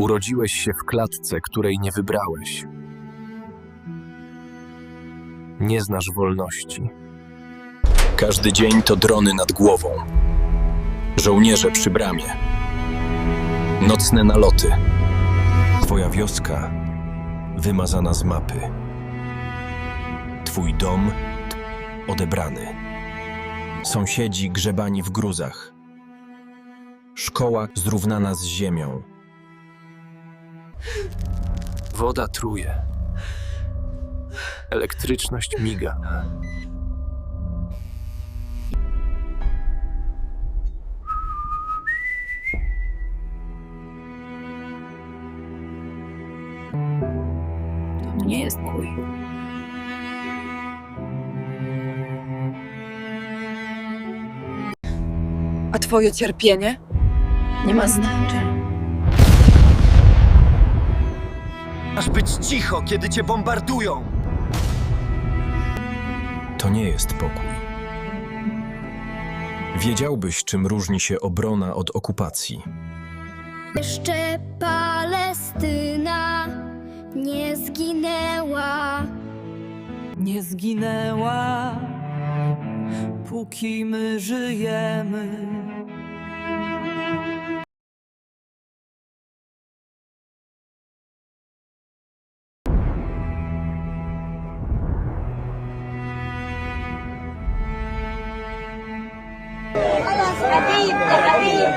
Urodziłeś się w klatce, której nie wybrałeś. Nie znasz wolności. Każdy dzień to drony nad głową. Żołnierze przy bramie. Nocne naloty. Twoja wioska wymazana z mapy. Twój dom odebrany. Sąsiedzi grzebani w gruzach. Szkoła zrównana z ziemią. Woda truje. Elektryczność miga. To nie jest mój. A twoje cierpienie? Nie ma znaczenia. Masz być cicho, kiedy cię bombardują. To nie jest pokój. Wiedziałbyś, czym różni się obrona od okupacji. Jeszcze Palestyna nie zginęła. nie zginęła, póki my żyjemy. Repite, repite.